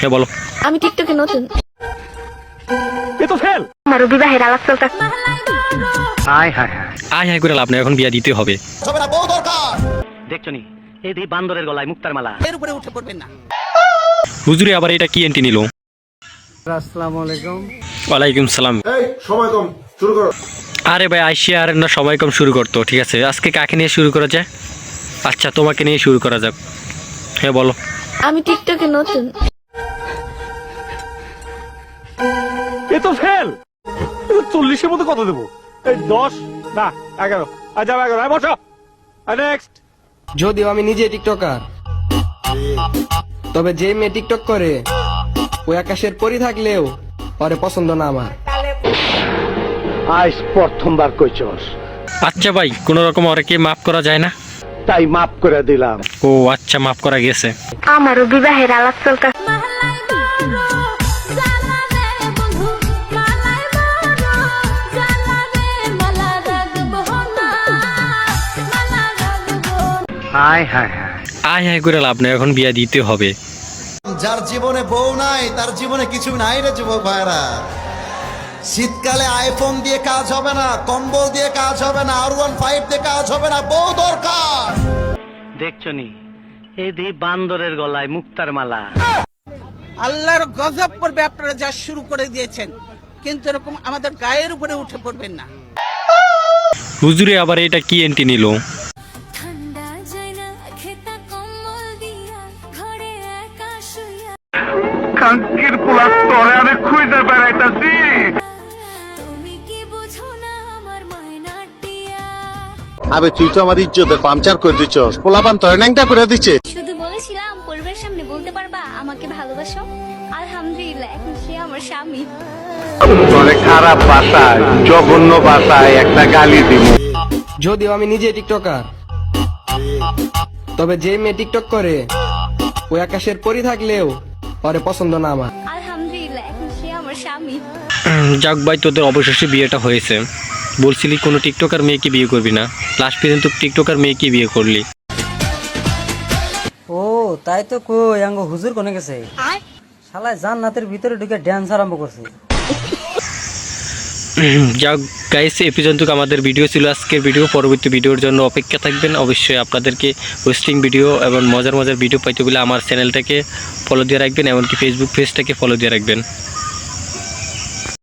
হ্যাঁ বলো। আমি টিকটকে নতুন। এ তো ফেল। আমারও বিবাহের আলাপ চলতে হাই হাই হাই আয় হায় করে লাভ নেই এখন বিয়া দিতে হবে। দেখছ নি? এই দি বান্দরের গলায় মুক্তার মালা। হুজুরে আবার এটা কি এন্টি নিল? আসসালামু আলাইকুম। ওয়ালাইকুম সালাম। এই সময় কম শুরু করো। আরে ভাই আইসিয়া আর না সময় কম শুরু করতো ঠিক আছে? আজকে কাকে নিয়ে শুরু করা যায়? আচ্ছা তোমাকে নিয়ে শুরু করা যাক। হ্যাঁ বলো। আমি টিকটকে নতুন। এ তো ফেল। চল্লিশের মধ্যে কত দেবো? এই দশ না এগারো। আর যাবে এগারো আর বসো। নেক্সট যদিও আমি নিজে টিকটকার তবে যে মেয়ে টিকটক করে ওই আকাশের পরি থাকলেও পরে পছন্দ না আমার। আজ প্রথমবার কইছস আচ্ছা ভাই কোনো রকম ওরাকে মাফ করা যায় না? তাই মাফ করে দিলাম। ও আচ্ছা মাফ করা গেছে আমারও বিবাহের আলাপ চলতে হাই আয় হায় করে লাভ নেই এখন বিয়া দিতে হবে। যার জীবনে বউ নাই তার জীবনে কিছু নাই রে যুবক ভাইরা শীতকালে আইফোন দিয়ে কাজ হবে না কম্বল দিয়ে কাজ হবে না আর ওয়ান ফাইভ দিয়ে কাজ হবে না বউ দরকার। দেখছ নি এই দি বান্দরের গলায় মুক্তার মালা। আল্লাহর গজব পড়বে আপনারা যা শুরু করে দিয়েছেন কিন্তু এরকম আমাদের গায়ের উপরে উঠে পড়বেন না। হুজুরে আবার এটা কি এন্টি নিল? কাঙ্কির পোলা তরে আমি খুঁজে বেড়াইতাছি। আবে তুই তো আমার ইজ্জতে পাংচার করে দিচ্ছস পোলাপান তোর ন্যাংটা করে দিচ্ছে। শুধু বলেছিলাম পরিবারের সামনে বলতে পারবা আমাকে ভালোবাসো। আলহামদুলিল্লাহ এখন সে আমার স্বামী। তোরে খারাপ ভাষায় জঘন্য ভাষায় একটা গালি দিব যদিও আমি নিজে টিকটকার তবে যে মেয়ে টিকটক করে ওই আকাশের পরি থাকলেও পরে পছন্দ না আমার। আলহামদুলিল্লাহ এখন সে আমার স্বামী। যাক ভাই তোদের অবশেষে বিয়েটা হয়েছে। বলছিলি কোনো টিকটকার মেয়েকে বিয়ে করবি না। লাস্ট পর্যন্ত টিকটকার মেয়েকে বিয়ে করলি। ও তাই তো কই আঙ্গ হুজুর কোনে গেছে? শালায় জান্নাতের ভিতরে ঢুকে ড্যান্স আরম্ভ করছে। যাক গাইস এই পর্যন্ত আমাদের ভিডিও ছিল আজকের ভিডিও পরবর্তী ভিডিওর জন্য অপেক্ষা থাকবেন। অবশ্যই আপনাদেরকে ওয়েস্টিং ভিডিও এবং মজার মজার ভিডিও পাইতে বলে আমার চ্যানেলটাকে ফলো দিয়ে রাখবেন, এমনকি ফেসবুক পেজটাকে ফলো দিয়ে রাখবেন।